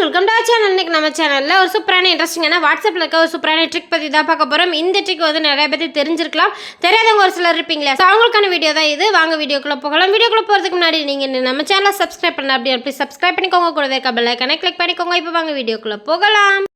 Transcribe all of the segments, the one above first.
Welcome to channel இன்னைக்கு நம்ம சேனலில் ஒரு சூப்பரான இன்ட்ரெஸ்டிங்கான வாட்ஸ்அப்பில் இருக்க ஒரு சூப்பரான ட்ரிக் பற்றி தான் பார்க்க போகிறோம் இந்த ட்ரிக் வந்து நிறைய பேர் தெரிஞ்சிருக்கலாம். தெரியாதவங்க ஒரு சிலர் இருப்பீங்களா. ஸோ அவங்களுக்கான வீடியோ தான் இது. வாங்க வீடியோக்குள்ளே போகலாம். வீடியோக்குள்ளே போகிறதுக்கு முன்னாடி நீங்கள் நம்ம சேனலை சப்ஸ்கிரைப் பண்ணலாம் அப்படி அப்படி சப்ஸ்கிரைப் பண்ணிக்கோங்க. கூடவே இருக்க பெல் ஐக்கனை கிளிக் பண்ணிக்கோங்க. இப்போ வாங்க வீடியோக்குள்ளே போகலாம்.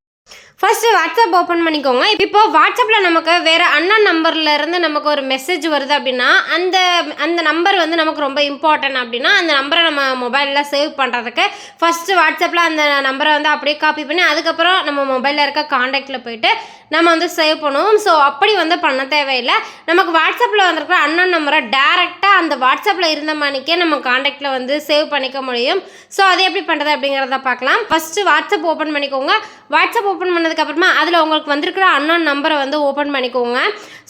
ஃபர்ஸ்ட் வாட்ஸ்அப் ஓப்பன் பண்ணிக்கோங்க. இப்போ வாட்ஸ்அப்பில் நமக்கு வேறு அண்ணன் நம்பர்ல இருந்து நமக்கு ஒரு மெசேஜ் வருது அப்படின்னா அந்த அந்த நம்பர் வந்து நமக்கு ரொம்ப இம்பார்ட்டன்ட் அப்படின்னா அந்த நம்பரை நம்ம மொபைலில் சேவ் பண்ணுறதுக்கு ஃபஸ்ட்டு வாட்ஸ்அப்பில் அந்த நம்பரை வந்து அப்படியே காப்பி பண்ணி அதுக்கப்புறம் நம்ம மொபைலில் இருக்க காண்டாக்டில் போயிட்டு நம்ம வந்து சேவ் பண்ணுவோம். ஸோ அப்படி வந்து பண்ண தேவையில்லை. நமக்கு வாட்ஸ்அப்பில் வந்திருக்கிற அண்ணன் நம்பரை டேரெக்டாக அந்த வாட்ஸ்அப்பில் இருந்த மணிக்கே நம்ம காண்டாக்டில் வந்து சேவ் பண்ணிக்க முடியும். ஸோ அது எப்படி பண்ணுறது அப்படிங்கிறத பார்க்கலாம். ஃபஸ்ட்டு வாட்ஸ்அப் ஓப்பன் பண்ணிக்கோங்க. வாட்ஸ்அப் ஓப்பன் பண்ணதுக்கப்புறமா அதில் உங்களுக்கு வந்திருக்கிற அண்ணன் நம்பரை வந்து ஓப்பன் பண்ணிக்கோங்க.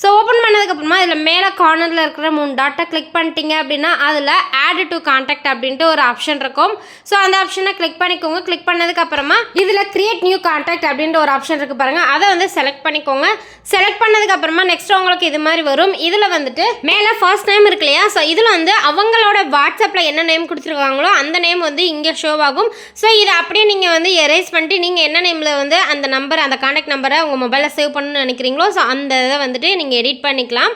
ஸோ ஓப்பன் பண்ணதுக்கப்புறமா இதில் மேலே கார்னரில் இருக்கிற மூணு டாட்டை கிளிக் பண்ணிட்டீங்க அப்படின்னா அதில் ஆட் டு காண்டாக்ட் அப்படின்ட்டு ஒரு ஆப்ஷன் இருக்கும். ஸோ அந்த ஆப்ஷனை கிளிக் பண்ணிக்கோங்க. கிளிக் பண்ணதுக்கப்புறமா இதில் கிரியேட் நியூ காண்டாக்ட் அப்படின்ற ஒரு ஆப்ஷன் இருக்குது பாருங்கள் அதை வந்து செலக்ட் பண்ணிக்கோங்க. செலக்ட் பண்ணதுக்கப்புறமா நெக்ஸ்ட் உங்களுக்கு இது மாதிரி வரும். இதில் வந்துட்டு மேலே ஃபர்ஸ்ட் நேம் இருக்கு இல்லையா? ஸோ இதில் வந்து அவங்களோட வாட்ஸ்அப்பில் என்ன நேம் கொடுத்துருக்காங்களோ அந்த நேம் வந்து இங்கே ஷோ ஆகும். ஸோ இதை அப்படியே நீங்கள் வந்து எரேஸ் பண்ணிட்டு நீங்கள் என்ன நேமில் வந்து அந்த நம்பர் அந்த காண்டாக்ட் நம்பரை உங்கள் மொபைலில் சேவ் பண்ணணும்னு நினைக்கிறீங்களோ ஸோ அந்த இதை வந்துட்டு நீங்கள் எடிட் பண்ணிக்கலாம்.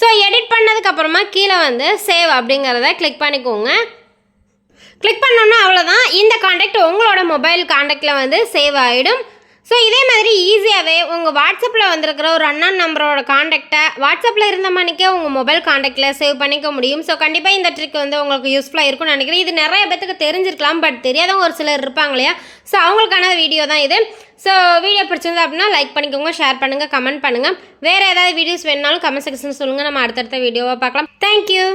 ஸோ எடிட் பண்ணதுக்கப்புறமா கீழே வந்து சேவ் அப்படிங்கிறத கிளிக் பண்ணிக்கோங்க. கிளிக் பண்ணோன்னா அவ்வளோதான் இந்த காண்டாக்ட் உங்களோட மொபைல் காண்டாக்டில் வந்து சேவ் ஆகிடும் ஸோ இதே மாதிரி ஈஸியாகவே உங்கள் வாட்ஸ்அப்பில் வந்திருக்கிற ஒரு அண்ணன் நம்பரோட காண்டாக்டை வாட்ஸ்அப்பில் இருந்த மணிக்கே உங்கள் மொபைல் காண்டாக்டில் சேவ் பண்ணிக்க முடியும். ஸோ கண்டிப்பாக இந்த ட்ரிக் வந்து உங்களுக்கு யூஸ்ஃபுல்லாக இருக்கும்னு நினைக்கிறேன். இது நிறைய பேத்துக்கு தெரிஞ்சிருக்கலாம் பட் தெரியாதவங்க ஒரு சிலர் இருப்பாங்க இல்லையா? ஸோ அவங்களுக்கான வீடியோ தான் இது. ஸோ வீடியோ பிடிச்சிருந்தா அப்படின்னா லைக் பண்ணிக்கோங்க ஷேர் பண்ணுங்கள் கமெண்ட் பண்ணுங்கள் வேறு ஏதாவது வீடியோஸ் வேணுனாலும் கமெண்ட் செக்ஷன் சொல்லுங்கள் நம்ம அடுத்தடுத்த வீடியோவை பார்க்கலாம். தேங்க்யூ